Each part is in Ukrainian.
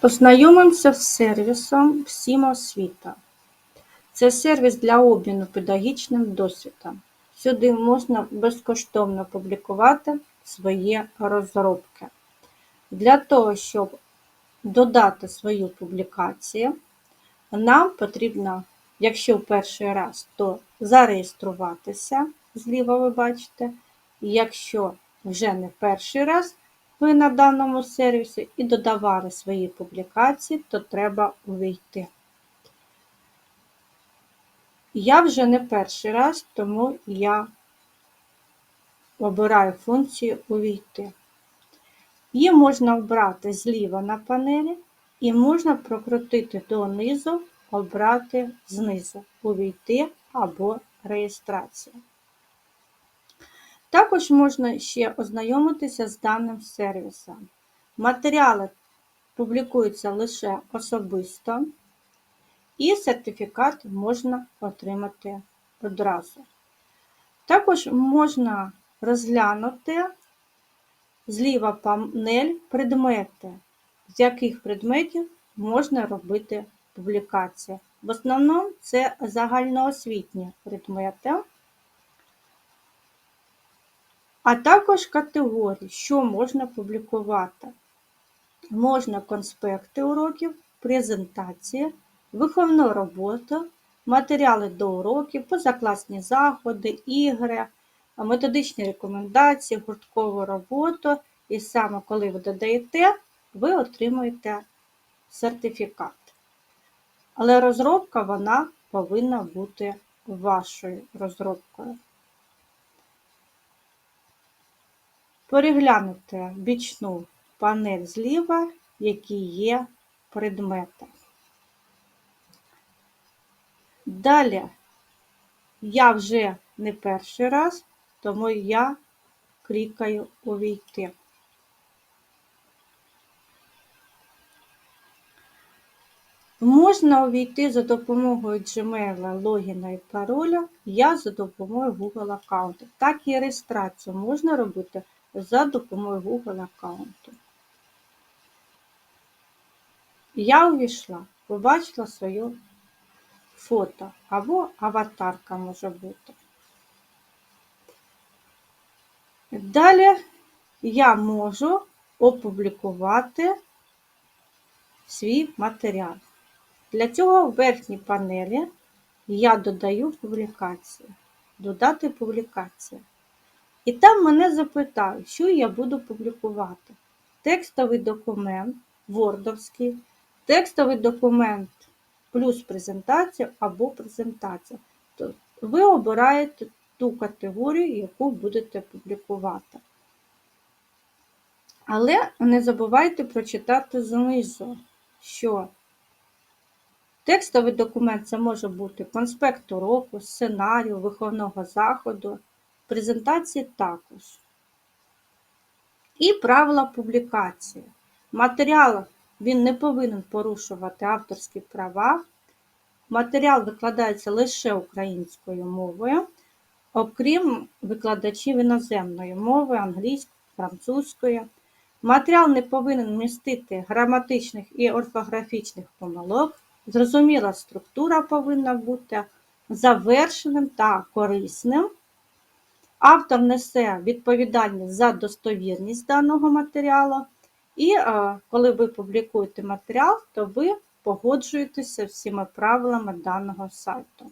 Познайомимося з сервісом «Всім освіта». Це сервіс для обміну педагогічним досвідом. Сюди можна безкоштовно публікувати свої розробки. Для того, щоб додати свою публікацію, нам потрібно, якщо в перший раз, то зареєструватися, зліва ви бачите. Якщо вже не перший раз, ви на даному сервісі і додавали свої публікації, то треба увійти. Я вже не перший раз, тому я обираю функцію Увійти. Її можна обрати зліва на панелі і можна прокрутити донизу, обрати знизу Увійти або реєстрація. Також можна ще ознайомитися з даним сервісом. Матеріали публікуються лише особисто, і сертифікат можна отримати одразу. Також можна розглянути зліва панель предмети, з яких предметів можна робити публікації. В основному це загальноосвітні предмети а також категорії, що можна публікувати. Можна конспекти уроків, презентації, виховну роботу, матеріали до уроків, позакласні заходи, ігри, методичні рекомендації, гурткову роботу. І саме коли ви додаєте, ви отримуєте сертифікат. Але розробка вона повинна бути вашою розробкою. Переглянути бічну панель зліва, які є предмети. Далі я вже не перший раз, тому я клікаю Увійти. Можна увійти за допомогою Gmail, логіна і пароля, я за допомогою Google аккаунту. Так і реєстрацію можна робити за допомогою Google аккаунту. Я увійшла, побачила своє фото або аватарка може бути. Далі я можу опублікувати свій матеріал. Для цього в верхній панелі я додаю публікацію. Додати публікацію. І там мене запитають, що я буду публікувати. Текстовий документ, вордовський, текстовий документ плюс презентація або презентація. Тобто ви обираєте ту категорію, яку будете публікувати. Але не забувайте прочитати знизу, що текстовий документ це може бути конспект уроку, сценарію, виховного заходу презентації також. І правила публікації. Матеріал він не повинен порушувати авторські права. Матеріал викладається лише українською мовою, окрім викладачів іноземної мови, англійської, французької. Матеріал не повинен містити граматичних і орфографічних помилок. Зрозуміла структура повинна бути завершеним та корисним. Автор несе відповідальність за достовірність даного матеріалу, і е, коли ви публікуєте матеріал, то ви погоджуєтеся всіма правилами даного сайту.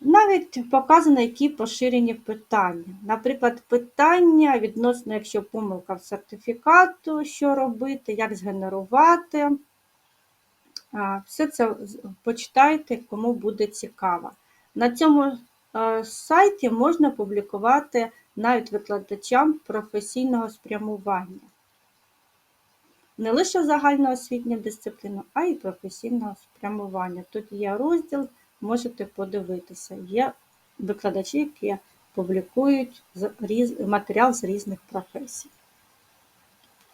Навіть показано, які поширені питання. Наприклад, питання відносно, якщо помилка в сертифікату, що робити, як згенерувати. Все це почитайте, кому буде цікаво. На цьому Е, сайті можна публікувати навіть викладачам професійного спрямування. Не лише загальноосвітня дисципліна, а й професійного спрямування. Тут є розділ, можете подивитися. Є викладачі, які публікують матеріал з різних професій.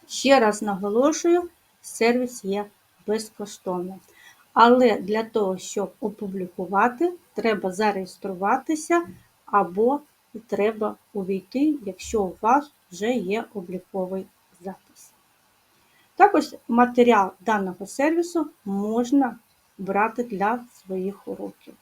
Ще раз наголошую, сервіс є безкоштовним. Але для того, щоб опублікувати, треба зареєструватися або треба увійти, якщо у вас вже є обліковий запис. Також матеріал даного сервісу можна брати для своїх уроків.